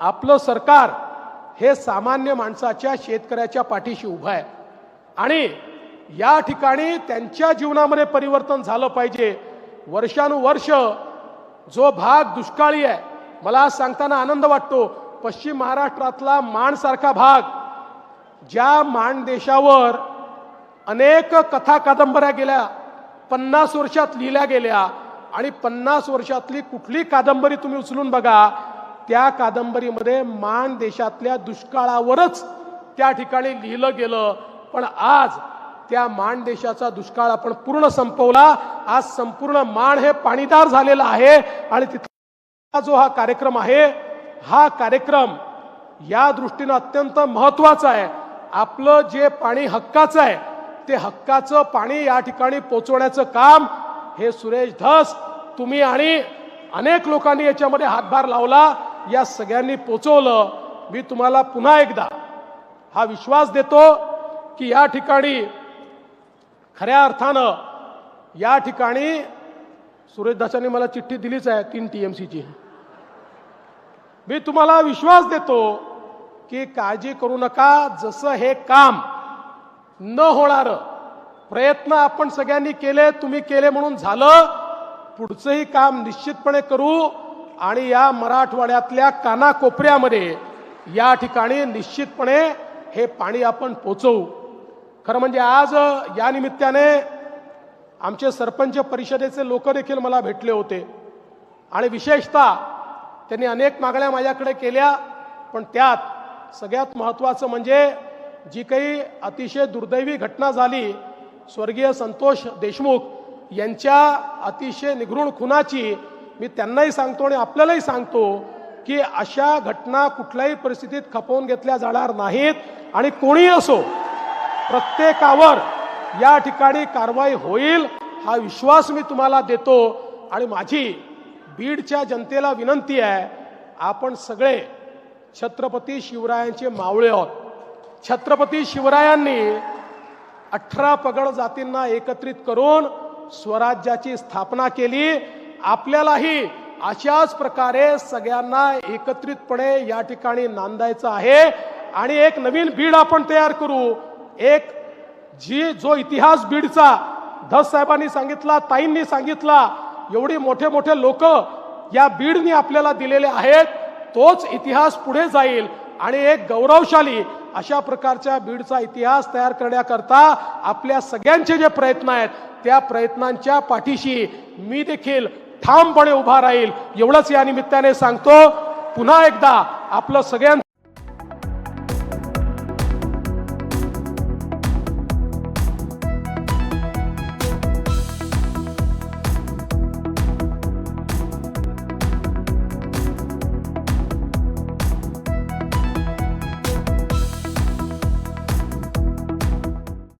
आपलं सरकार हे सामान्य माणसाच्या शेतकऱ्याच्या पाठीशी उभं आहे. आणि या ठिकाणी त्यांच्या जीवनामध्ये परिवर्तन झालं पाहिजे. वर्षानुवर्ष जो भाग दुष्काळी आहे मला आज सांगताना आनंद वाटतो. पश्चिम महाराष्ट्रातला माणसारखा भाग ज्या माण देशावर अनेक कथा कादंबऱ्या गेल्या पन्नास वर्षात लिहिल्या गेल्या आणि पन्नास वर्षातली कुठली कादंबरी तुम्ही उचलून बघा त्या कादंबरीमध्ये मान देशातल्या दुष्काळावरच त्या ठिकाणी लिहिलं गेलं. पण आज त्या मान देशाचा दुष्काळ आपण पूर्ण संपवला. आज संपूर्ण मान हे पाणीदार झालेलं आहे आणि तिथला जो हा कार्यक्रम आहे हा कार्यक्रम या दृष्टीनं अत्यंत महत्त्वाचा आहे. आपलं जे पाणी हक्काचं आहे ते हक्काचं पाणी या ठिकाणी पोचवण्याचं काम हे सुरेश धस तुम्ही आणि अनेक लोकांनी याच्यामध्ये हातभार लावला. या सगळ्यांनी पोचवलं मी तुम्हाला पुन्हा एकदा हा विश्वास देतो की या ठिकाणी खऱ्या अर्थानं या ठिकाणी सुरेशदासांनी मला चिठ्ठी दिलीच आहे तीन टी एम सीची मी तुम्हाला विश्वास देतो की काळजी करू नका जसं हे काम न होणार प्रयत्न आपण सगळ्यांनी केले तुम्ही केले म्हणून झालं पुढचंही काम निश्चितपणे करू. आणि या मराठवाड्यातल्या कानाकोपऱ्यामध्ये या ठिकाणी निश्चितपणे हे पाणी आपण पोचवू. खरं म्हणजे आज या निमित्ताने आमचे सरपंच परिषदेचे लोक देखील मला भेटले होते. आणि विशेषतः त्यांनी अनेक मागण्या माझ्याकडे केल्या पण त्यात सगळ्यात महत्त्वाचं म्हणजे जी काही अतिशय दुर्दैवी घटना झाली स्वर्गीय संतोष देशमुख यांच्या अतिशय निघृण खुनाची मी त्यांनाही सांगतो आणि आपल्यालाही सांगतो की अशा घटना कुठल्याही परिस्थितीत खपवून घेतल्या जाणार नाहीत आणि कोणीही असो प्रत्येकावर या ठिकाणी कारवाई होईल हा विश्वास मी तुम्हाला देतो. आणि माझी बीडच्या जनतेला विनंती आहे आपण सगळे छत्रपती शिवरायांचे मावळे आहोत. छत्रपती शिवरायांनी अठरा पगड जातींना एकत्रित करून स्वराज्याची स्थापना केली. आपल्यालाही अशाच प्रकारे सगळ्यांना एकत्रितपणे या ठिकाणी नांदायचं आहे. आणि एक नवीन बीड आपण तयार करू. एक जी जो इतिहास बीडचा धस साहेबांनी सांगितला ताईंनी सांगितला एवढी मोठे मोठे लोक या बीडनी आपल्याला दिलेले आहेत तोच इतिहास पुढे जाईल. आणि एक गौरवशाली अशा प्रकारच्या बीडचा इतिहास तयार करण्याकरता आपल्या सगळ्यांचे जे प्रयत्न आहेत त्या प्रयत्नांच्या पाठीशी मी देखील ठामपणे उभा राहील. एवढंच या निमित्ताने सांगतो पुन्हा एकदा आपलं सगळ्यांचं